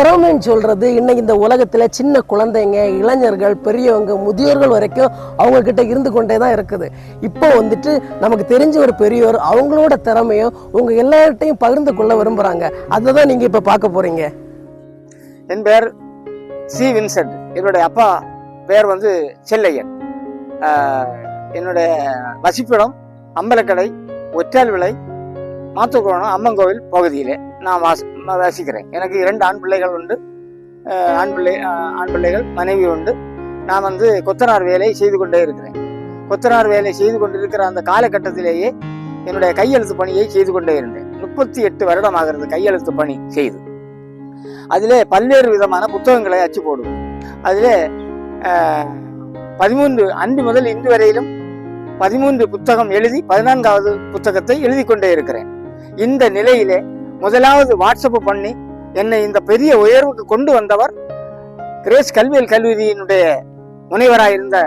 திறமைன்னு சொல்கிறது இன்னைக்கு இந்த உலகத்தில் சின்ன குழந்தைங்க இளைஞர்கள் பெரியவங்க முதியோர்கள் வரைக்கும் அவங்கக்கிட்ட இருந்து கொண்டே தான் இருக்குது. இப்போ வந்துட்டு நமக்கு தெரிஞ்ச ஒரு பெரியவர் அவங்களோட திறமையும் உங்கள் எல்லார்ட்டையும் பகிர்ந்து கொள்ள விரும்புகிறாங்க அதை தான் நீங்கள் இப்போ பார்க்க போகிறீங்க என் பேர் சி வின்சென்ட். என்னுடைய அப்பா பேர் வந்து செல்லையன். என்னுடைய வசிப்பிடம் அம்பலக்கடை ஒற்றால் விலை மாத்துக்குளம் அம்மன் கோவில் பகுதியிலே நான் வாச நான் வசிக்கிறேன். எனக்கு இரண்டு ஆண் பிள்ளைகள் உண்டு. ஆண் பிள்ளை ஆண் பிள்ளைகள் மனைவி உண்டு. நான் வந்து கொத்தனார் வேலையை செய்து கொண்டே இருக்கிறேன். கொத்தனார் வேலை செய்து கொண்டிருக்கிற அந்த காலகட்டத்திலேயே என்னுடைய கையெழுத்து பணியை செய்து கொண்டே இருந்தேன். முப்பத்தி எட்டு வருடமாகிறது கையெழுத்து பணி செய்து. அதிலே பல்வேறு விதமான புத்தகங்களை அச்சு போடுவோம் அதிலே பதிமூன்று அன்று முதல் இன்று வரையிலும் பதிமூன்று புத்தகம் எழுதி பதினான்காவது புத்தகத்தை எழுதி கொண்டே இருக்கிறேன். இந்த நிலையிலே முதலாவது வாட்ஸ்அப் பண்ணி என்னை இந்த பெரிய உயர்வுக்கு கொண்டு வந்தவர் கிரேஸ் கல்வியல் கல்லூரியினுடைய முனைவராயிருந்த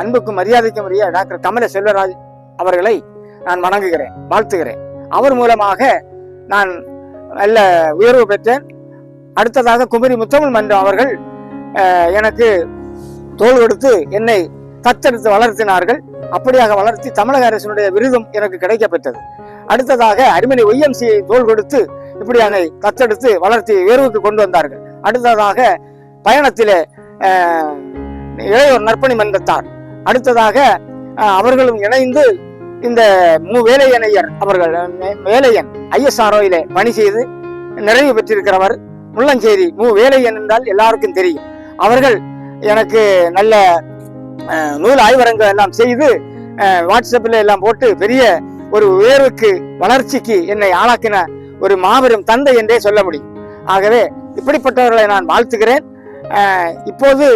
அன்புக்கும் மரியாதைக்கும் உரிய டாக்டர் கமல செல்வராஜ் அவர்களை நான் வணங்குகிறேன் வாழ்த்துகிறேன். அவர் மூலமாக நான் நல்ல உயர்வு பெற்றேன். அடுத்ததாக குமரி முத்தமிழ் மன்றம் அவர்கள் எனக்கு தோல் கொடுத்து என்னை தத்தெடுத்து வளர்த்தினார்கள். அப்படியாக வளர்த்தி தமிழக அரசினுடைய விருதும் எனக்கு கிடைக்கப்பெற்றது. அடுத்ததாக அருமனை ஒய்எம்சியை தோள் கொடுத்து இப்படியாக தத்தெடுத்து வளர்த்தி உயர்வுக்கு கொண்டு வந்தார்கள். அடுத்ததாக பயணத்திலே இளையோர் நற்பணி மன்றத்தார். அடுத்ததாக அவர்களும் இணைந்து இந்த மு வேலையனையர் அவர்கள் வேலையன் ஐஎஸ்ஆர்ஓயிலே பணி செய்து நிறைவு பெற்றிருக்கிறவர் முள்ளஞ்சேரி மு வேலையன் என்றால் எல்லாருக்கும் தெரியும். அவர்கள் எனக்கு நல்ல நூல் ஆய்வரங்கள் எல்லாம் செய்து வாட்ஸ்அப்பில் எல்லாம் போட்டு பெரிய ஒரு உயர்வுக்கு வளர்ச்சிக்கு என்னை ஆளாக்கின ஒரு மாபெரும் தந்தை என்றே சொல்ல முடியும். ஆகவே இப்படிப்பட்டவர்களை நான் வாழ்த்துகிறேன். இப்போது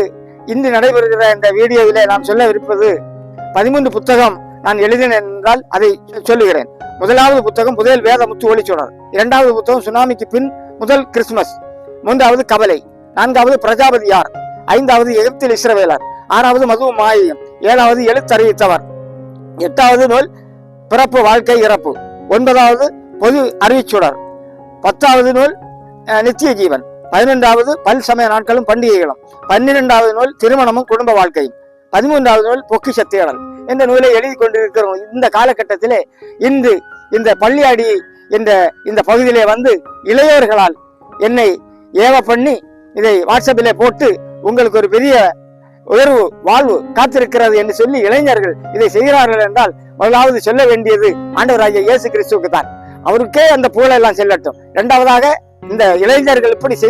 இன்று நடைபெறுகிற இந்த வீடியோவிலே நாம் சொல்லவிருப்பது பதிமூன்று புத்தகம் நான் எழுதினேன் என்றால் அதை சொல்லுகிறேன். முதலாவது புத்தகம் முதல் வேதமுத்து ஒளிச்சுடர் இரண்டாவது புத்தகம் சுனாமிக்கு பின் முதல் கிறிஸ்துமஸ். மூன்றாவது கவலை. நான்காவது பிரஜாபதி யார்? ஐந்தாவது எகிப்தில் இஸ்ரவேலர். ஆறாவது மது மாயம் ஏழாவது எழுத்தறிவித்தவர் எட்டாவது நூல் பிறப்பு வாழ்க்கை இறப்பு. ஒன்பதாவது பொது அறிவிச்சுடர். பத்தாவது நூல் நித்திய ஜீவன். பதினெண்டாவது பல் சமய நாட்களும் பண்டிகைகளும். பன்னிரெண்டாவது நூல் திருமணமும் குடும்ப வாழ்க்கையும். பதிமூன்றாவது நூல் பொக்கிஷ தேடல் இந்த நூலை எழுதி கொண்டிருக்கிறோம் இந்த காலகட்டத்திலே இன்று இந்த பள்ளியாடி என்ற இந்த பகுதியிலே வந்து இளையோர்களால் என்னை ஏவ பண்ணி இதை வாட்ஸ்அப்பிலே போட்டு உங்களுக்கு ஒரு பெரிய உயர்வு வாழ்வு காத்திருக்கிறது என்று சொல்லி இளைஞர்கள் இதை செய்கிறார்கள் என்றால் முதலாவது சொல்ல வேண்டியது ஆண்டவராகிய இயேசு கிறிஸ்துவுக்கு தான் அவருக்கே அந்த புகழெல்லாம் செல்லட்டும். இரண்டாவதாக இந்த இளைஞர்கள் இப்படி செய்ய